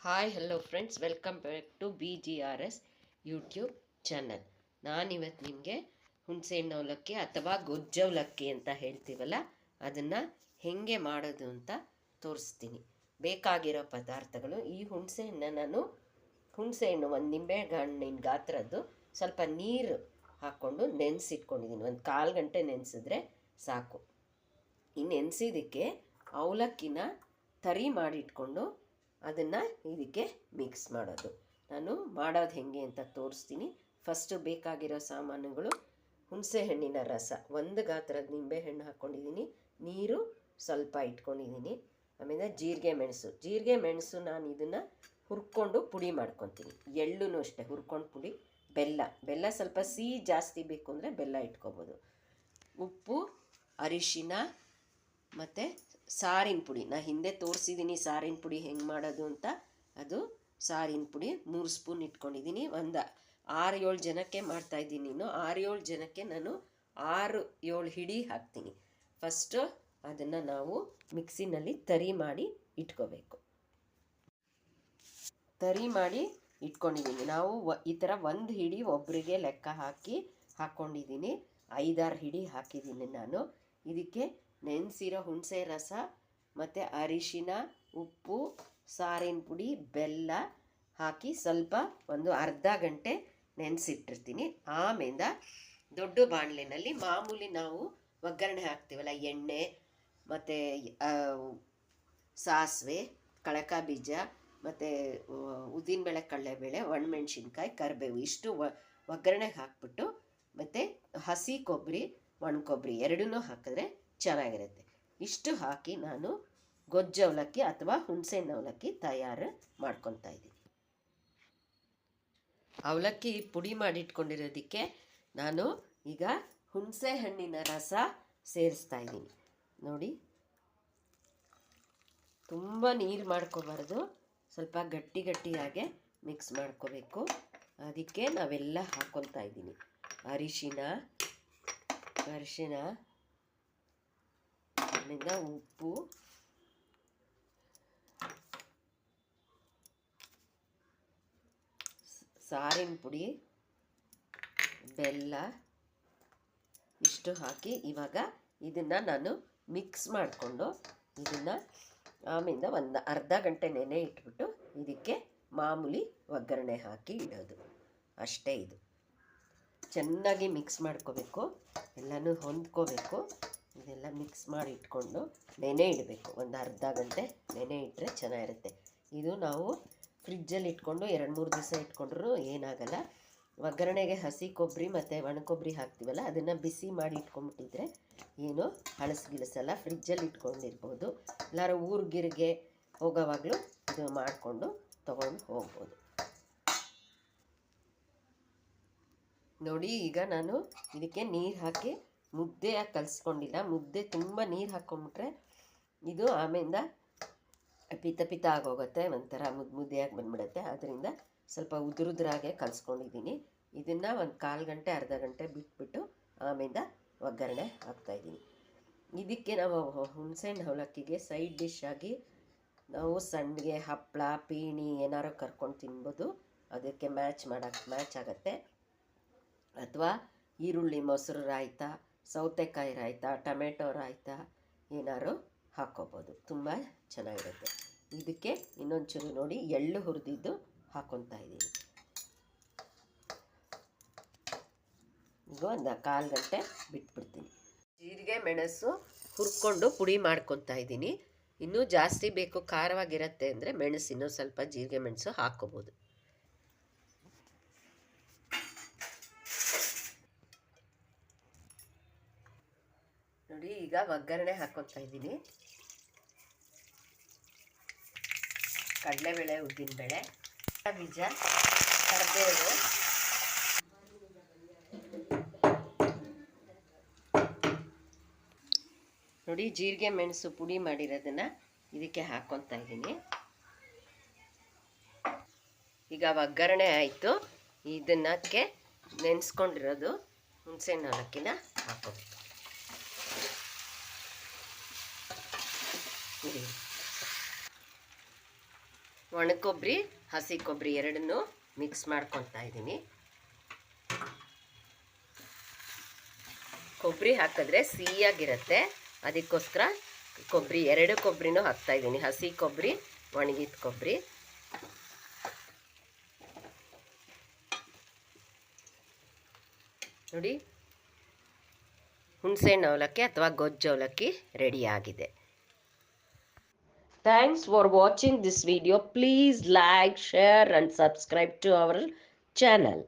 Hi hello friends welcome back to B G R S YouTube channel ನಾನಿವತ್ತು ನಿಮಗೆ ಹುಣಸೆಹಣ್ಣು ಅವಲಕ್ಕಿ ಅಥವಾ ಗೊಜ್ಜವಲಕ್ಕಿ ಅಂತ ಹೇಳ್ತೀವಲ್ಲ? ಅದನ್ನು ಹೇಗೆ ಮಾಡೋದು ಅಂತ ತೋರಿಸ್ತೀನಿ. ಬೇಕಾಗಿರೋ ಪದಾರ್ಥಗಳು. ಈ ಹುಣಸೆಹಣ್ಣು ನಾನು ಹುಣಸೆಹಣ್ಣು ಒಂದು ನಿಂಬೆ ಹಣ್ಣಿನ ಗಾತ್ರದ್ದು ಸ್ವಲ್ಪ ನೀರು ಹಾಕ್ಕೊಂಡು ನೆನೆಸಿಟ್ಕೊಂಡಿದ್ದೀನಿ ಒಂದು ಕಾಲು ಗಂಟೆ ನೆನೆಸಿದ್ರೆ ಸಾಕು. ಈ ನೆನೆಸಿದ್ದಕ್ಕೆ ಅವಲಕ್ಕಿನ ತರಿ ಮಾಡಿಟ್ಕೊಂಡು ಅದನ್ನು ಇದಕ್ಕೆ ಮಿಕ್ಸ್ ಮಾಡೋದು. ನಾನು ಮಾಡೋದು ಹೇಗೆ ಅಂತ ತೋರಿಸ್ತೀನಿ. ಫಸ್ಟು ಬೇಕಾಗಿರೋ ಸಾಮಾನುಗಳು ಹುಣಸೆ ಹಣ್ಣಿನ ರಸ. ಒಂದು ಗಾತ್ರದ ನಿಂಬೆಹಣ್ಣು ಹಾಕ್ಕೊಂಡಿದ್ದೀನಿ ನೀರು ಸ್ವಲ್ಪ ಇಟ್ಕೊಂಡಿದ್ದೀನಿ. ಆಮೇಲೆ ಜೀರಿಗೆ ಮೆಣಸು. ಜೀರಿಗೆ ಮೆಣಸು ನಾನು ಇದನ್ನು ಹುರ್ಕೊಂಡು ಪುಡಿ ಮಾಡ್ಕೊತೀನಿ. ಎಳ್ಳುನೂ ಅಷ್ಟೇ, ಹುರ್ಕೊಂಡು ಪುಡಿ. ಬೆಲ್ಲ. ಬೆಲ್ಲ ಸ್ವಲ್ಪ ಸಿಹಿ ಜಾಸ್ತಿ ಬೇಕು ಅಂದರೆ ಬೆಲ್ಲ ಇಟ್ಕೊಬೋದು. ಉಪ್ಪು, ಅರಿಶಿನ, ಮತ್ತು ಸಾರಿನ ಪುಡಿ. ನಾ ಹಿಂದೆ ತೋರಿಸಿದ್ದೀನಿ ಸಾರಿನ ಪುಡಿ ಹೆಂಗೆ ಮಾಡೋದು ಅಂತ. ಅದು ಸಾರಿನ ಪುಡಿ ಮೂರು ಸ್ಪೂನ್ ಇಟ್ಕೊಂಡಿದ್ದೀನಿ ಒಂದು ಆರು ಏಳು ಜನಕ್ಕೆ ಮಾಡ್ತಾಯಿದ್ದೀನಿ ನೀನು. ಆರು ಏಳು ಜನಕ್ಕೆ ನಾನು ಆರು ಏಳು ಹಿಡಿ ಹಾಕ್ತೀನಿ. ಫಸ್ಟು ಅದನ್ನು ನಾವು ಮಿಕ್ಸಿನಲ್ಲಿ ತರಿ ಮಾಡಿ ಇಟ್ಕೋಬೇಕು. ತರಿ ಮಾಡಿ ಇಟ್ಕೊಂಡಿದ್ದೀನಿ ನಾವು ಈ ಥರ ಒಂದು ಹಿಡಿ ಒಬ್ಬರಿಗೆ ಲೆಕ್ಕ ಹಾಕಿ ಹಾಕ್ಕೊಂಡಿದ್ದೀನಿ ಐದಾರು ಹಿಡಿ ಹಾಕಿದ್ದೀನಿ ನಾನು. ಇದಕ್ಕೆ ನೆನೆಸಿರೋ ಹುಣಸೆ ರಸ, ಮತ್ತು ಅರಿಶಿನ, ಉಪ್ಪು, ಸಾರಿನ ಪುಡಿ, ಬೆಲ್ಲ ಹಾಕಿ ಸ್ವಲ್ಪ ಒಂದು ಅರ್ಧ ಗಂಟೆ ನೆನೆಸಿಟ್ಟಿರ್ತೀನಿ. ಆಮೇಲೆ ದೊಡ್ಡ ಬಾಣಲೆನಲ್ಲಿ ಮಾಮೂಲಿ ನಾವು ಒಗ್ಗರಣೆ ಹಾಕ್ತೀವಲ್ಲ, ಎಣ್ಣೆ, ಮತ್ತು ಸಾಸಿವೆ, ಕಳಕ ಬೀಜ, ಮತ್ತು ಉದ್ದಿನಬೇಳೆ ಕಡಲೆಬೇಳೆ ಒಣಮೆಣ್ಸಿನ್ಕಾಯಿ, ಕರಿಬೇವು, ಇಷ್ಟು ಒಗ್ಗರಣೆಗೆ ಹಾಕ್ಬಿಟ್ಟು, ಮತ್ತು ಹಸಿ ಕೊಬ್ಬರಿ ಒಣ ಕೊಬ್ಬರಿ ಎರಡನ್ನೂ ಹಾಕಿದ್ರೆ ಚೆನ್ನಾಗಿರುತ್ತೆ. ಇಷ್ಟು ಹಾಕಿ ನಾನು ಗೊಜ್ಜು ಅವಲಕ್ಕಿ ಅಥವಾ ಹುಣಸೆಹಣ್ಣು ಅವಲಕ್ಕಿ ತಯಾರು ಮಾಡ್ಕೊತಾ ಇದ್ದೀನಿ. ಅವಲಕ್ಕಿ ಪುಡಿ ಮಾಡಿಟ್ಕೊಂಡಿರೋದಕ್ಕೆ ನಾನು ಈಗ ಹುಣಸೆ ಹಣ್ಣಿನ ರಸ ಸೇರಿಸ್ತಾ ಇದ್ದೀನಿ. ನೋಡಿ. ತುಂಬ ನೀರು ಮಾಡ್ಕೋಬಾರ್ದು. ಸ್ವಲ್ಪ ಗಟ್ಟಿ ಗಟ್ಟಿಯಾಗೆ ಮಿಕ್ಸ್ ಮಾಡ್ಕೋಬೇಕು. ಅದಕ್ಕೆ ನಾವೆಲ್ಲ ಹಾಕ್ಕೊತಾ ಇದ್ದೀನಿ. ಅರಿಶಿನ ಅರಿಶಿನ ಆಮೇಲೆ ಉಪ್ಪು, ಸಾರಿನ ಪುಡಿ, ಬೆಲ್ಲ ಇಷ್ಟು ಹಾಕಿ ಇವಾಗ ಇದನ್ನು ನಾನು ಮಿಕ್ಸ್ ಮಾಡಿಕೊಂಡು ಇದನ್ನು ಆಮೇಲೆ ಒಂದು ಅರ್ಧ ಗಂಟೆ ನೆನೆ ಇಟ್ಬಿಟ್ಟು ಇದಕ್ಕೆ ಮಾಮೂಲಿ ಒಗ್ಗರಣೆ ಹಾಕಿ ಇಡೋದು. ಅಷ್ಟೇ ಇದು. ಚೆನ್ನಾಗಿ ಮಿಕ್ಸ್ ಮಾಡ್ಕೋಬೇಕು. ಎಲ್ಲನೂ ಹೊಂದ್ಕೋಬೇಕು. ಇದೆಲ್ಲ ಮಿಕ್ಸ್ ಮಾಡಿ ಇಟ್ಕೊಂಡು ನೆನೆ ಇಡಬೇಕು. ಒಂದು ಅರ್ಧ ಗಂಟೆ ನೆನೆ ಇಟ್ಟರೆ ಚೆನ್ನಾಗಿರುತ್ತೆ. ಇದು ನಾವು ಫ್ರಿಜ್ಜಲ್ಲಿ ಇಟ್ಕೊಂಡು ಎರಡು ಮೂರು ದಿವಸ ಇಟ್ಕೊಂಡ್ರೂ ಏನಾಗಲ್ಲ. ಒಗ್ಗರಣೆಗೆ ಹಸಿ ಕೊಬ್ಬರಿ ಮತ್ತು ಒಣ ಕೊಬ್ಬರಿ ಹಾಕ್ತೀವಲ್ಲ, ಅದನ್ನು ಬಿಸಿ ಮಾಡಿ ಇಟ್ಕೊಂಡ್ಬಿಟ್ಟಿದ್ರೆ ಏನು ಹಳಸ್ಗಿಳಿಸಲ್ಲ ಫ್ರಿಜ್ಜಲ್ಲಿ ಇಟ್ಕೊಂಡಿರ್ಬೋದು. ಎಲ್ಲರೂ ಊರ್ಗಿರಿಗೆ ಹೋಗೋವಾಗಲೂ ಇದು ಮಾಡಿಕೊಂಡು ತೊಗೊಂಡು ಹೋಗ್ಬೋದು. ನೋಡಿ, ಈಗ ನಾನು ಇದಕ್ಕೆ ನೀರು ಹಾಕಿ ಮುದ್ದೆಯಾಗಿ ಕಲಿಸ್ಕೊಂಡಿಲ್ಲ. ಮುದ್ದೆ ತುಂಬ ನೀರು ಹಾಕ್ಕೊಂಬಿಟ್ರೆ ಇದು ಆಮೇಲಿಂದ ಪಿತ ಪಿತ ಆಗೋಗುತ್ತೆ. ಒಂಥರ ಮುದ್ದು ಮುದ್ದೆಯಾಗಿ ಬಂದ್ಬಿಡುತ್ತೆ. ಅದರಿಂದ ಸ್ವಲ್ಪ ಉದುರುದ್ರಾಗೆ ಕಲಿಸ್ಕೊಂಡಿದ್ದೀನಿ. ಇದನ್ನು ಒಂದು ಕಾಲು ಗಂಟೆ, ಅರ್ಧ ಗಂಟೆ ಬಿಟ್ಬಿಟ್ಟು ಆಮೇಲಿಂದ ಒಗ್ಗರಣೆ ಹಾಕ್ತಾಯಿದ್ದೀನಿ ಇದಕ್ಕೆ ನಾವು ಹುಣಸೆಹಣ್ಣು ಅವಲಕ್ಕಿಗೆ ಸೈಡ್ ಡಿಶ್ ಆಗಿ ನಾವು ಸಣ್ಣಗೆ ಹಪ್ಪಳ ಪೀಣಿ ಏನಾರು ಕರ್ಕೊಂಡು ತಿನ್ಬೋದು. ಅದಕ್ಕೆ ಮ್ಯಾಚ್ ಮಾಡೋಕ್ಕೆ ಮ್ಯಾಚ್ ಆಗುತ್ತೆ. ಅಥವಾ ಈರುಳ್ಳಿ ಮೊಸರು ರಾಯ್ತ, ಸೌತೆಕಾಯಿ ರಾಯ್ತ, ಟೊಮೆಟೊ ರಾಯ್ತ ಏನಾದ್ರು ಹಾಕ್ಕೋಬೋದು. ತುಂಬ ಚೆನ್ನಾಗಿರುತ್ತೆ. ಇದಕ್ಕೆ ಇನ್ನೊಂಚೂರು ನೋಡಿ ಎಳ್ಳು ಹುರಿದಿದ್ದು ಹಾಕ್ಕೊತಾ ಇದ್ದೀನಿ. ಈಗ ಒಂದು ಕಾಲು ಗಂಟೆ ಬಿಟ್ಬಿಡ್ತೀನಿ. ಜೀರಿಗೆ, ಮೆಣಸು ಹುರ್ಕೊಂಡು ಪುಡಿ ಮಾಡ್ಕೊತಾ ಇದ್ದೀನಿ. ಇನ್ನೂ ಜಾಸ್ತಿ ಬೇಕು ಖಾರವಾಗಿರುತ್ತೆ ಅಂದರೆ ಮೆಣಸು ಇನ್ನೂ ಸ್ವಲ್ಪ ಜೀರಿಗೆ, ಮೆಣಸು ಹಾಕ್ಕೋಬೋದು. ನೋಡಿ, ಈಗ ಒಗ್ಗರಣೆ ಹಾಕ್ಕೊತಾ ಇದ್ದೀನಿ. ಕಡಲೆಬೇಳೆ, ಉದ್ದಿನಬೇಳೆ, ಬೀಜ, ಕರಿಬೇವು. ನೋಡಿ, ಜೀರಿಗೆ, ಮೆಣಸು ಪುಡಿ ಮಾಡಿರೋದನ್ನು ಇದಕ್ಕೆ ಹಾಕ್ಕೊತಾ ಇದ್ದೀನಿ. ಈಗ ಒಗ್ಗರಣೆ ಆಯಿತು. ಇದನ್ನಕ್ಕೆ ನೆನೆಸ್ಕೊಂಡಿರೋದು ಹುಣಸೆ ಅವಲಕ್ಕಿನ ಹಾಕೋಬೇಕು. ಒಣ ಕೊಬ್ಬರಿ ಹಸಿ ಕೊಬ್ಬರಿ ಎರಡನ್ನೂ ಮಿಕ್ಸ್ ಮಾಡ್ಕೊತಾ ಇದ್ದೀನಿ. ಕೊಬ್ಬರಿ ಹಾಕಿದ್ರೆ ಸಿಹಿಯಾಗಿರುತ್ತೆ. ಅದಕ್ಕೋಸ್ಕರ ಕೊಬ್ಬರಿ ಎರಡು ಕೊಬ್ಬರಿನೂ ಹಾಕ್ತಾ ಇದ್ದೀನಿ. ಹಸಿ ಕೊಬ್ಬರಿ ಒಣಗಿದ ಕೊಬ್ಬರಿ ನೋಡಿ ಹುಣಸೆಹಣ್ಣು ಅವಲಕ್ಕಿ ಅಥವಾ ಗೊಜ್ಜು ಅವಲಕ್ಕಿ ರೆಡಿಯಾಗಿದೆ Thanks for watching this video. Please like, share and subscribe to our channel.